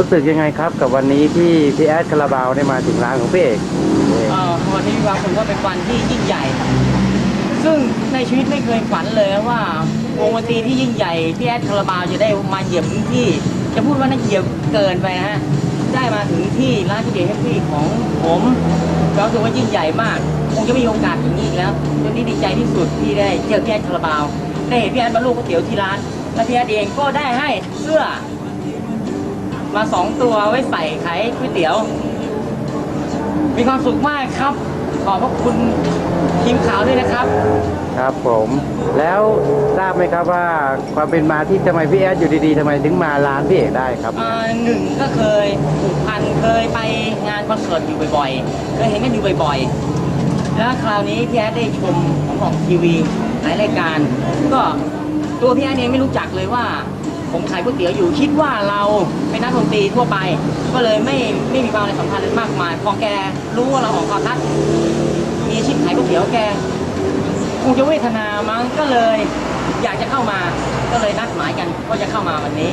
รู้สึกยังไงครับ กับวันนี้ที่พี่แอดคาราบาวได้มาถึงร้านของพี่เอกเอ่อวันนี้ว่าผมว่าเป็นวันที่ยิ่งใหญ่ซึ่งในชีวิตไม่เคยฝันเลยว่าวงดนตรีที่ยิ่งใหญ่พี่แอดคาราบาวจะได้มาเหยียบพื้นที่ จะพูดว่าน่าเหยียบเกินไปนะฮะได้มาถึงที่ร้านก๋วยเตี๋ยวเฮฟวี่ของผมก็รู้สึกว่ายิ่งใหญ่มาก คงจะไม่มีโอกาสอย่างนี้อีกแล้วจนนี้ดีใจที่สุดที่ได้เจอพี่แอดคาราบาวได้เห็นพี่แอดบรรลุก๋วยเตี๋ยวที่ร้านและพี่แอดเองก็ได้ให้เสื้อ มาสองตัวไว้ใส่ขายก๋วยเตี๋ยว มีความสุขมากครับ ขอบพระคุณทีมข่าวด้วยนะครับ ครับผม แล้วทราบไหมครับว่าความเป็นมาที่ทำไมพี่แอดอยู่ดีๆทำไมถึงมาร้านพี่เอกได้ครับ อ่าหนึ่งก็เคยผูกพันเคยไปงานคอนเสิร์ตอยู่บ่อยๆ เคยเห็นกันอยู่บ่อยๆ แล้วคราวนี้พี่แอดได้ชมของออกทีวีหลายรายการ ก็ตัวพี่แอดเองไม่รู้จักเลยว่า ผมขายก๋วยเตี๋ยวอยู่คิดว่าเราเป็นนักดนตรีทั่วไป ก็เลยไม่ไม่มีความอะไรสัมพันธ์มากมายพอแกรู้ว่าเราออกคอทัศน์มีอาชีพขายก๋วยเตี๋ยวแกคงจะเวทนามั้งก็เลยอยากจะเข้ามาก็เลยนัดหมายกันว่าจะเข้ามาวันนี้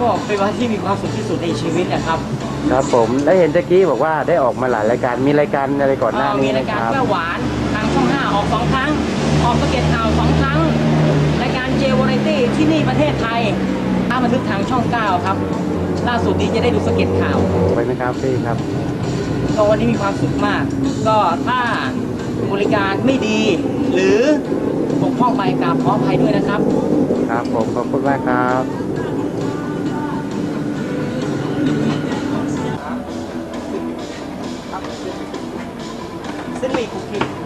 ก็เป็นวันที่มีความสุขที่สุดในชีวิตนะครับครับผมได้เห็นตะกี้บอกว่าได้ออกมาหลายรายการมีรายการอะไรก่อนหน้าเอ่อมีนี้รายนะการครับแก้วหวานทางช่อง5ออกสองครั้ง ออกสเก็ตข่าวสองครั้งรายการ เจวอร์ตี้ที่นี่ประเทศไทยถ้าบันทึกทางช่อง9ครับ ล่าสุดนี้จะได้ดูสเก็ตข่าว ไปนะครับพี่ครับ ก็วันนี้มีความสุขมาก ก็ถ้าบริการไม่ดี หรือบกพร่องไปกราบขออภัยด้วยนะครับ ครับผมขอบคุณมากครับเส้นหมี่คุกกี้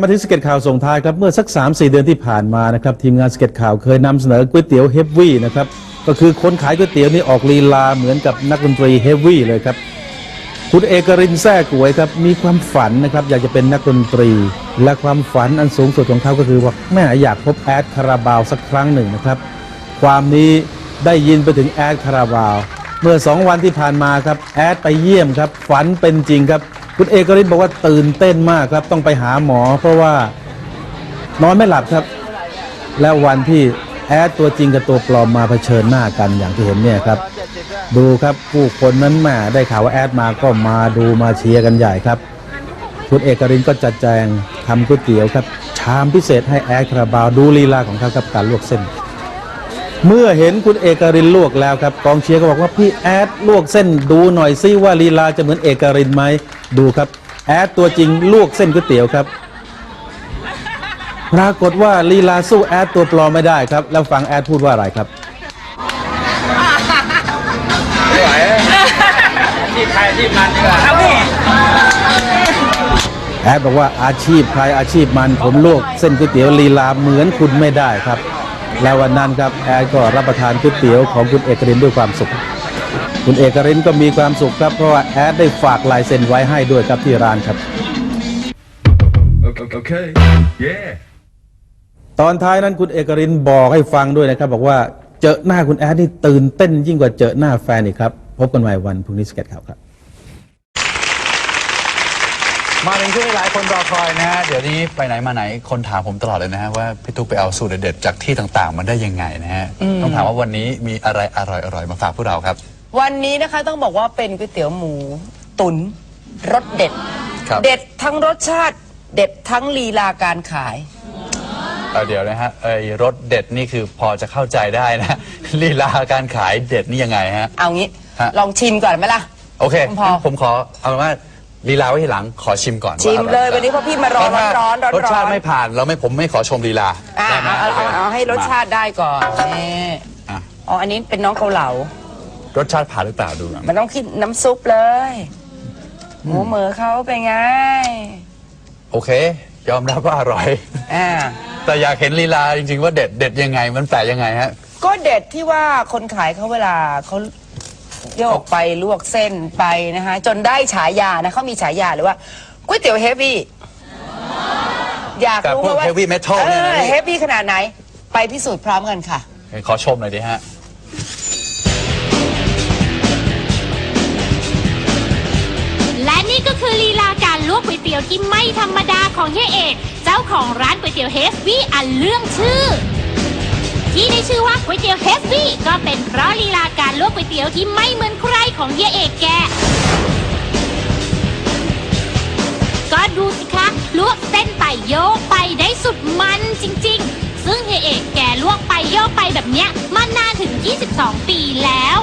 มาถึงสเก็ตข่าวส่งท้ายครับ เมื่อสัก 3-4 เดือนที่ผ่านมานะครับ ทีมงานสเก็ตข่าวเคยนำเสนอก๋วยเตี๋ยวเฮฟวี่นะครับ ก็คือคนขายก๋วยเตี๋ยวนี่ออกลีลาเหมือนกับนักดนตรีเฮฟวี่เลยครับ คุณเอกรินแท้กวยครับ มีความฝันนะครับ อยากจะเป็นนักดนตรี และความฝันอันสูงสุดของเขาก็คือว่าแม่อยากพบแอดคาราบาวสักครั้งหนึ่งนะครับ ความนี้ได้ยินไปถึงแอดคาราบาวเมื่อ 2 วันที่ผ่านมาครับแอดไปเยี่ยมครับฝันเป็นจริงครับ คุณเอกรินบอกว่าตื่นเต้นมากครับ ต้องไปหาหมอ เพราะว่านอนไม่หลับครับ แล้ววันที่แอดตัวจริงกับตัวปลอมมาเผชิญหน้ากันอย่างที่เห็นเนี่ยครับ ดูครับผู้คนนั้นแม่ได้ข่าวว่าแอดมาก็มาดูมาเชียร์กันใหญ่ครับ คุณเอกรินก็จัดแจงทำก๋วยเตี๋ยวครับ ชามพิเศษให้แอดคาราบาวดูลีลาของเขาครับการลวกเส้น เมื่อเห็นคุณเอกรินลวกแล้วครับกองเชียร์ก็บอกว่าพี่แอดลวกเส้นดูหน่อยซิว่าลีลาจะเหมือนเอกรินไหมดูครับ แอดตัวจริงลวกเส้นก๋วยเตี๋ยวครับ ปรากฏว่าลีลาสู้แอดตัวปลอมไม่ได้ครับ แล้วฟังแอดพูดว่าอะไรครับครับพี่แอดบอกว่าอาชีพใครอาชีพมันผมลวกเส้นก๋วยเตี๋ยวลีลาเหมือนคุณไม่ได้ครับ แล้ววันนั้นครับแอดก็รับประทานก๋วยเตี๋ยวของคุณเอกรินด้วยความสุข คุณเอกรินก็มีความสุขครับเพราะว่าแอดได้ฝากลายเซ็นไว้ให้ด้วยครับที่ร้านครับ Okay. okay. Yeah. ตอนท้ายนั้นคุณเอกรินบอกให้ฟังด้วยนะครับ บอกว่าเจอหน้าคุณแอดนี่ตื่นเต้นยิ่งกว่าเจอหน้าแฟนอีกครับ พบกันใหม่วันพรุ่งนี้สเก็ตข่าวครับ มาถึงช่วงที่หลายคนรอคอยนะฮะ เดี๋ยวนี้ไปไหนมาไหนคนถามผมตลอดเลยนะฮะว่าพี่ตุ๊กไปเอาสูตรเด็ดๆจากที่ต่างๆ มันได้ยังไงนะฮะ ต้องถามว่าวันนี้มีอะไรอร่อยๆมาฝากพวกเราครับ วันนี้นะคะต้องบอกว่าเป็นก๋วยเตี๋ยวหมูตุนรสเด็ด ครับ เด็ดทั้งรสชาติ เด็ดทั้งลีลาการขาย เอ่อเดี๋ยวนะฮะไอ้รสเด็ดนี่คือพอจะเข้าใจได้นะ ลีลาการขายเด็ดนี่ยังไงฮะ เอางี้ ฮะ ลองชิมก่อนไหมล่ะ โอเคคุณพอ งั้นผมขอเอาเป็นว่า ลีลาไว้ทีหลังขอชิมก่อนชิมว่าอเลร่ยอวันนี้เพราะพี่มารอเพราะถ้ร้อนๆร้อนๆรสชาติไม่ผ่านเราไม่ผมไม่ขอชมลีลาอะได้ไหมเอาเอาโคเอาให้รสชาติได้ก่อนนี่อะอ๋ออันนี้เป็นน้องเกาเหลารสชาติผ่านหรือเปล่าดูหน่อยมันต้องคิดน้ำซุปเลย หมูเหมือเขาเป็นไงโอเค ยอมรับว่าอร่อย อ่า แต่อยากเห็นลีลาจริงๆว่าเด็ดเด็ดยังไงมันแปลกยังไงฮะ ก็เด็ดที่ว่าคนขายเขาเวลาเขา โยกไปลวกเส้นไปนะคะจนได้ฉายานะเขามีฉายาเลยว่าก๋วยเตี๋ยวเฮฟวี่อยากรู้ไหมว่าแต่พวก heavy metal เนี่ยนะเฮฟวี่ขนาดไหน ไปพิสูจน์พร้อมกันค่ะ ขอชมหน่อยดิฮะ และนี่ก็คือลีลาการลวกก๋วยเตี๋ยวที่ไม่ธรรมดาของเฮียเอกเจ้าของร้านก๋วยเตี๋ยวเฮฟวี่อันเรื่องชื่อ ที่ได้ชื่อว่าก๋วยเตี๋ยวเฮฟวี่ก็เป็นเพราะลีลาการลวกก๋วยเตี๋ยวที่ไม่เหมือนใครของเฮียเอกแก ก็ดูสิคะ ลวกเส้นไปโยกไปได้สุดมันจริง ๆ ซึ่งเฮียเอกแกลวกไปโยกไปแบบเนี้ยมานานถึง 22 ปีแล้ว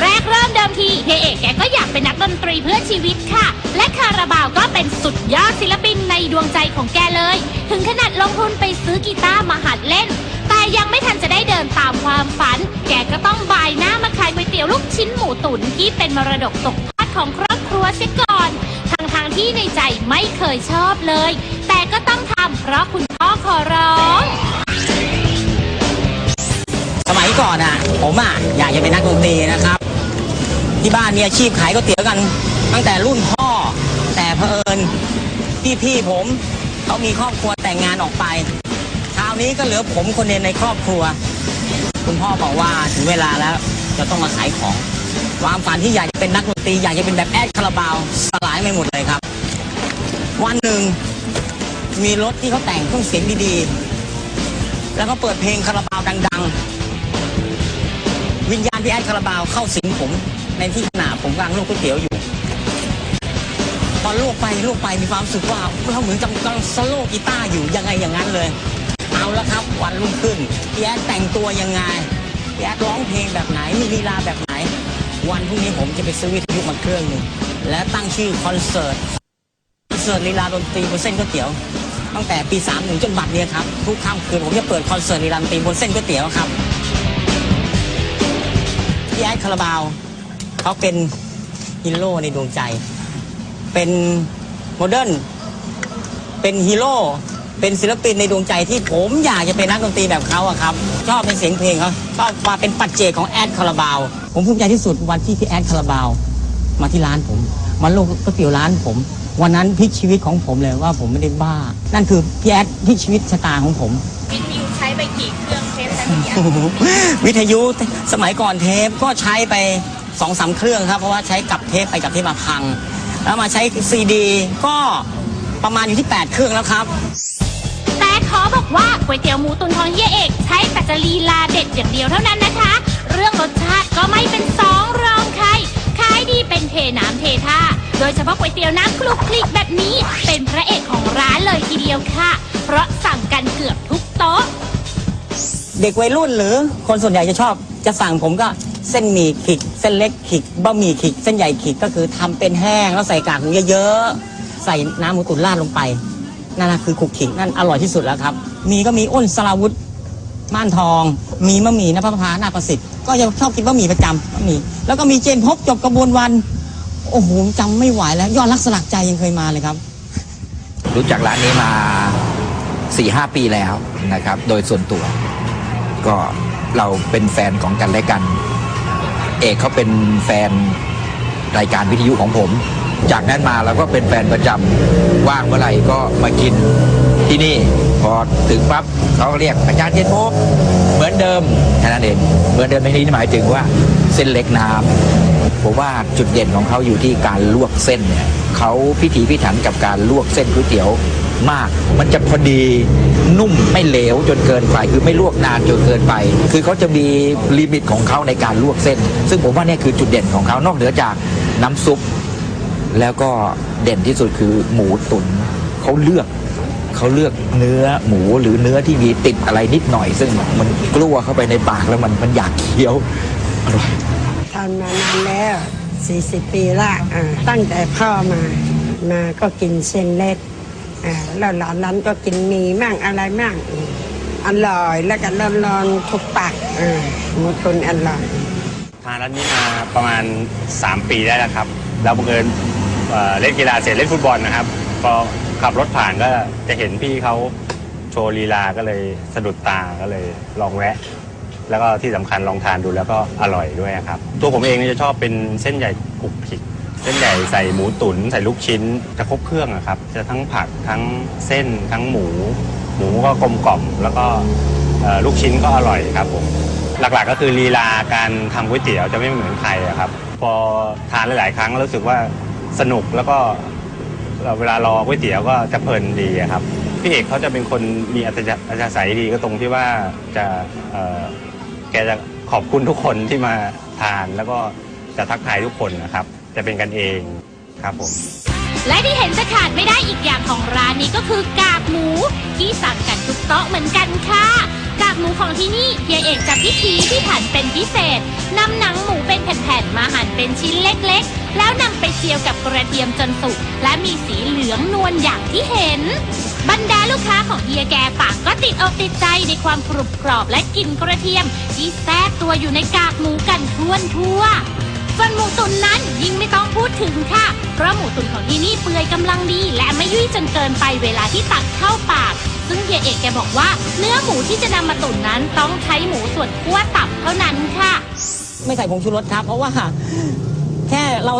แรกเริ่มเดิมทีเฮียเอกแกก็อยากเป็นนักดนตรีเพื่อชีวิตค่ะ และคาราบาวก็เป็นสุดยอดศิลปินในดวงใจของแกเลย ถึงขนาดลงทุนไปซื้อกีตาร์มาหัดเล่น ยังไม่ทันจะได้เดินตามความฝัน แกก็ต้องบายหน้ามาขายก๋วยเตี๋ยวลูกชิ้นหมูตุ๋นที่เป็นมรดกตกทอดของครอบครัวเสียก่อนทางทางที่ในใจไม่เคยชอบเลย แต่ก็ต้องทำเพราะคุณพ่อขอร้อง สมัยก่อนอะ ผมอะอยากจะเป็นนักดนตรีนะครับ ที่บ้านมีอาชีพขายก๋วยเตี๋ยวกัน ตั้งแต่รุ่นพ่อ แต่เผอิญพี่ๆผมเขามีครอบครัวแต่งงานออกไปาวนี้ก็เหลือผมคนเดียวในครอบครัว คุณพ่อบอกว่าถึงเวลาแล้วจะต้องมาขายของความฝันที่อยากจะเป็นนักดนตรีอยากจะเป็นแบบแอดคาราบาวสลายไปหมดเลยครับ วันหนึ่งมีรถที่เขาแต่งเครื่องเสียงดีๆ แล้วก็เปิดเพลงคาราบาวดัง ๆ วิญญาณพี่แอดคาราบาวเข้าสิงผมในที่ขณะผมกำลังลวกก๋วยเตี๋ยวอยู่พอลวกไปลวกไปมีความรู้สึกว่าเราเหมือนกำลังสโลกีตาร์อยู่ยังไงอย่างนั้นเลย เอาละครับวันรุ่งขึ้นพี่แอดแต่งตัวยังไงพี่แอดร้องเพลงแบบไหนมีลีลาแบบไหน วันพรุ่งนี้ผมจะไปซื้อวิทยุมาเครื่องหนึ่งและตั้งชื่อคอนเสิร์ตคอนเสิร์ตลีลาดนตรีบนเส้นก๋วยเตี๋ยว ตั้งแต่ปี31จนบัดเนี้ยครับทุกค่ำคืนผมจะเปิดคอนเสิร์ตลีลาดนตรีบนเส้นก๋วยเตี๋ยวครับพี่แอดคาราบาวเขาเป็นฮีโร่ในดวงใจ เป็นโมเดิร์นเป็นฮีโร่ เป็นศิลปินในดวงใจที่ผมอยากจะเป็นนักดนตรีแบบเขาอะครับชอบเป็นเสียงเพลงเขาชอบมาเป็นปัจเจกของแอดคาราบาว ผมภูมิใจที่สุดวันที่พี่แอดคาราบาวมาที่ร้านผมมาลงก๋วยเตี๋ยวร้านผม วันนั้นพลิกชีวิตของผมเลยว่าผมไม่ได้บ้า นั่นคือพี่แอดพลิกชีวิตชะตาของผมวิทยุใช้ไปกี่เครื่องเทปแต่พี่โอ้โหวิทยุสมัยก่อนเทปก็ใช้ไปสองสามเครื่องครับ เพราะว่าใช้กลับเทปไปกลับเทปมาพัง แล้วมาใช้ซีดี ก็ประมาณอยู่ที่ 8 เครื่องแล้วครับ ขอบอกว่าก๋วยเตี๋ยวหมูตุ๋นของเฮียเอก ใช้แต่จะลีลาเด็ดอย่างเดียวเท่านั้นนะคะ เรื่องรสชาติก็ไม่เป็นสองรองใครขายดีเป็นเทน้ำเทท่า โดยเฉพาะก๋วยเตี๋ยวน้ำคลุกคลิกแบบนี้ เป็นพระเอกของร้านเลยทีเดียวค่ะ เพราะสั่งกันเกือบทุกโต๊ะ เด็กวัยรุ่นหรือคนส่วนใหญ่จะชอบจะสั่งผมก็เส้นหมี่ขิก เส้นเล็กขิกบะหมี่ขิก เส้นใหญ่ขิกก็คือทำเป็นแห้งแล้วใส่กากหมูเยอะๆใส่น้ำหมูตุ๋นราดลงไป นั่นนะคือขุกขินั่นอร่อยที่สุดแล้วครับ มีก็มีอ้นสลาวุธม่านทอง มีมะหมี่นภพานาประสิทธิ์ก็ยังชอบกินบะหมี่ประจำบะหมี่แล้วก็มีเจนพบจบกระบวนวัน โอ้โหจำไม่ไหวแล้ว ยอดรักสลักใจยังเคยมาเลยครับ รู้จักร้านนี้มา4ี่หปีแล้วนะครับ โดยส่วนตัว ก็เราเป็นแฟนของกันและกัน เอกเขาเป็นแฟนรายการวิทยุของผม จากนั้นมาเราก็เป็นแฟนประจำว่างเมื่อไหร่ก็มากินที่นี่ พอถึงปั๊บเขาก็เรียกอาจารย์เย็นพบเหมือนเดิมแค่นั้นเองเหมือนเดิมในที่นี้หมายถึงว่าเส้นเล็กน้ำผมว่าจุดเด่นของเขาอยู่ที่การลวกเส้นเนี่ยเขาพิถีพิถันกับการลวกเส้นก๋วยเตี๋ยวมาก มันจะพอดีนุ่มไม่เหลวจนเกินไป คือไม่ลวกนานจนเกินไป คือเขาจะมีลิมิตของเขาในการลวกเส้น ซึ่งผมว่าเนี่ยคือจุดเด่นของเขานอกเหนือจากน้ำซุป แล้วก็เด่นที่สุดคือหมูตุนเขาเลือกเขาเลือกเนื้อหมูหรือเนื้อที่มีติดอะไรนิดหน่อย ซึ่งมันกลัวเข้าไปในปากแล้วมันมันอยากเคี้ยวอร่อยทำมานานแล้ว40 ปีละอ่าตั้งแต่พ่อมามาก็กินเส้นเล็กอ่าแล้วหลานนั้นก็กินหมีมั่งอะไรมั่งอืมอร่อยแล้วก็ร้อนๆทุกปากอ่าหมูตุนอร่อยทานร้านนี้มาประมาณ 3 ปีได้แล้วครับ แล้วบังเอิญ เล่นกีฬาเสร็จเล่นฟุตบอลนะครับพอขับรถผ่านก็จะเห็นพี่เขาโชว์ลีลาก็เลยสะดุดตาก็เลยลองแวะ แล้วก็ที่สำคัญลองทานดูแล้วก็อร่อยด้วยครับ ตัวผมเองเนี่ยจะชอบเป็นเส้นใหญ่คลุกคลิกเส้นใหญ่ใส่หมูตุ๋นใส่ลูกชิ้นจะครบเครื่องอะครับ จะทั้งผักทั้งเส้นทั้งหมู หมูก็กลมกล่อม แล้วก็ลูกชิ้นก็อร่อยครับผมหลักๆก็คือลีลาการทำก๋วยเตี๋ยวจะไม่เหมือนใครอะครับ พอทานหลายๆ ครั้งรู้สึกว่า สนุกแล้วก็เวลารอก๋วยเตี๋ยวก็จะเพลินดีครับพี่เอกเขาจะเป็นคนมีอัธยาอัธยาศัยดีก็ตรงที่ว่าจะแกจะขอบคุณทุกคนที่มาทานแล้วก็จะทักทายทุกคนนะครับ จะเป็นกันเองครับผมและที่เห็นจะขาดไม่ได้อีกอย่างของร้านนี้ก็คือกากหมู ที่สั่งกันทุกโต๊ะเหมือนกันค่ะ กากหมูของที่นี่เฮียเอกจะพิถีพิถันเป็นพิเศษนำหนังหมูเป็นแผ่นๆมาหั่นเป็นชิ้นเล็กๆ แล้วนำไปเจียวกับกระเทียมจนสุกและมีสีเหลืองนวลอย่างที่เห็น บรรดาลูกค้าของเฮียแกต่างก็ติดอกติดใจในความกรุบกรอบและกลิ่นกระเทียม ที่แทรกตัวอยู่ในกากหมูกันทั่วทั่วส่วนหมูตุ๋นนั้นยิ่งไม่ต้องพูดถึงค่ะ เพราะหมูตุ๋นของที่นี่เปื่อยกำลังดี และไม่ยุ่ยจนเกินไปเวลาที่ตักเข้าปาก ซึ่งเฮียเอกแกบอกว่า เนื้อหมูที่จะนำมาตุ๋นนั้นต้องใช้หมูส่วนขั้วตับเท่านั้นค่ะ ไม่ใส่ผงชูรสครับ เพราะว่า แค่เรา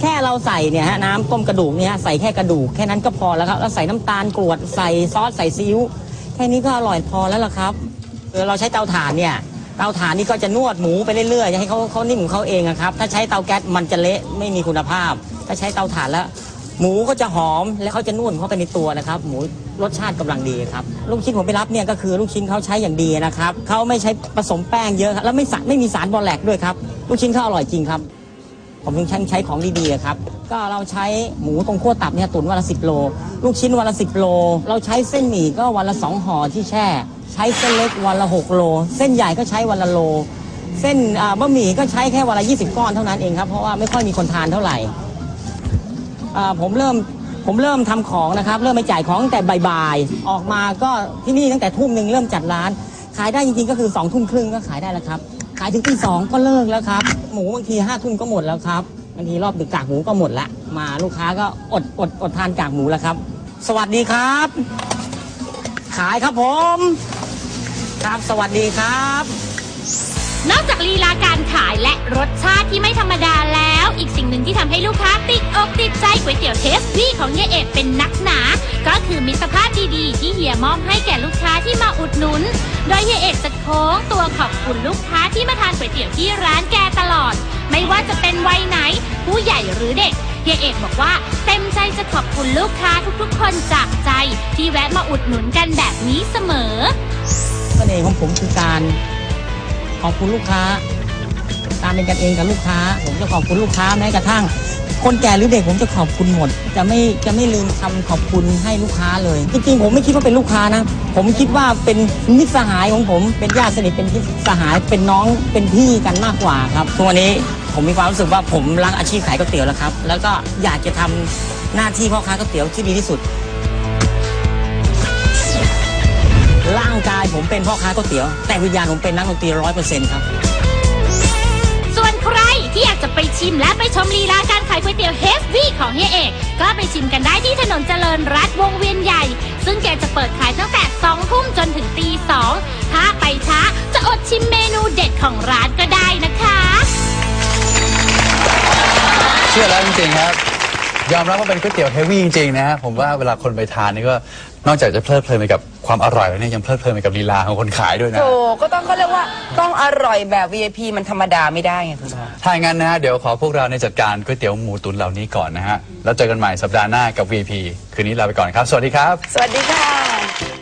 แค่เราใส่เนี่ยฮะน้ำต้มกระดูกเนี่ยฮะใส่แค่กระดูกแค่นั้นก็พอแล้วครับแล้วใส่น้ำตาลกรวดใส่ซอสใส่ซีอิ๊วแค่นี้ก็อร่อยพอแล้วล่ะครับเออเราใช้เตาถ่านเนี่ยเตาถ่านนี่ก็จะนวดหมูไปเรื่อยๆให้เขาเขานิ่มของเขาเองอะครับ ถ้าใช้เตาแก๊สมันจะเละไม่มีคุณภาพ ถ้าใช้เตาถ่านแล้ว หมูก็จะหอมและเขาจะนวดเข้าไปในตัวนะครับ หมูรสชาติกำลังดีครับลูกชิ้นผมไปรับเนี่ยก็คือลูกชิ้นเขาใช้อย่างดีนะครับเขาไม่ใช้ผสมแป้งเยอะครับแล้วไม่สไม่มีสารบอแลกด้วยครับลูกชิ้นเขาอร่อยจริงครับ ผมถึงใช้ใช้ของดีๆครับ ก็เราใช้หมูตรงขั้วตับเนี่ยตุ๋นวันละสิบโล ลูกชิ้นวันละสิบโล เราใช้เส้นหมี่ก็วันละสองห่อที่แช่ ใช้เส้นเล็กวันละหกโล เส้นใหญ่ก็ใช้วันละโล เส้นอ่าบะหมี่ก็ใช้แค่วันละยี่สิบก้อนเท่านั้นเองครับเพราะว่าไม่ค่อยมีคนทานเท่าไหร่อ่าผมเริ่มผมเริ่มทำของนะครับ เริ่มไปจ่ายของตั้งแต่บ่ายๆออกมาก็ที่นี่ตั้งแต่ทุ่มหนึ่งเริ่มจัดร้าน ขายได้จริงๆก็คือสองทุ่มครึ่งก็ขายได้แล้วครับ ขายถึงตีสองก็เลิกแล้วครับ มูบางทีห้าทุ่มก็หมดแล้วครับบางทีรอบดึกกากหมูก็หมดละมาลูกค้าก็อดอดอดทานกากหมูแล้วครับ สวัสดีครับ ขายครับผม ครับสวัสดีครับ นอกจากลีลาการขายและรสชาติที่ไม่ธรรมดาแล้ว อีกสิ่งหนึ่งที่ทำให้ลูกค้าติดอกติดใจก๋วยเตี๋ยวเทสพี่ของเฮียเอกเป็นนักหนา ก็ค ดีๆ ที่เฮียมอบให้แก่ลูกค้าที่มาอุดหนุน โดยเฮียเอกจะโค้งตัวขอบคุณลูกค้าที่มาทานก๋วยเตี๋ยวที่ร้านแกตลอด ไม่ว่าจะเป็นวัยไหน ผู้ใหญ่หรือเด็กเฮียเอกบอกว่าเต็มใจจะขอบคุณลูกค้าทุกๆ คนจากใจที่แวะมาอุดหนุนกันแบบนี้เสมอเสน่ห์ของผมคือการขอบคุณลูกค้าการเป็นกันเองกับลูกค้า ผมจะขอบคุณลูกค้าแม้กระทั่ง คนแก่หรือเด็กผมจะขอบคุณหมด จะไม่จะไม่ลืมคำขอบคุณให้ลูกค้าเลย จริงๆผมไม่คิดว่าเป็นลูกค้านะ ผมคิดว่าเป็นมิตรสหายของผม เป็นญาติสนิทเป็นมิตรสหายเป็นน้องเป็นพี่กันมากกว่าครับทุกวันนี้ผมมีความรู้สึกว่าผมรักอาชีพขายก๋วยเตี๋ยวแล้วครับ แล้วก็อยากจะทำหน้าที่พ่อค้าก๋วยเตี๋ยวที่ดีที่สุด ร่างกายผมเป็นพ่อค้าก๋วยเตี๋ยว แต่วิญญาณผมเป็นนักดนตรีร้อยเปอร์เซ็นต์ครับ ใครที่อยากจะไปชิมและไปชมลีลาการขายก๋วยเตี๋ยวเฮฟวี่ของเฮียเอก ก็ไปชิมกันได้ที่ถนนเจริญรัตวงเวียนใหญ่ ซึ่งแกจะเปิดขายตั้งแต่2ทุ่มจนถึงตีสองถ้าไปช้าจะอดชิมเมนูเด็ดของร้านก็ได้นะคะ เชื่อแล้วจริงๆครับ ยอมรับว่าเป็นก๋วยเตี๋ยวเฮฟวี่จริงๆนะฮะผมว่าเวลาคนไปทานนี่ก็นอกจากจะเพลิดเพลินไปกับความอร่อยแล้วเนี่ยยังเพลิดเพลินไปกับลีลาของคนขายด้วยนะ โถก็ต้องเขาเรียกว่าต้องอร่อยแบบ VIP มันธรรมดาไม่ได้ไงคุณพ่อ ถ้าอย่างนั้นนะฮะเดี๋ยวขอพวกเราในยจัดการก๋วยเตี๋ยวหมูตุ๋นเหล่านี้ก่อนนะฮะ แล้วเจอกันใหม่สัปดาห์หน้ากับ VP คืนนี้ลาไปก่อนครับ สวัสดีครับ สวัสดีค่ะ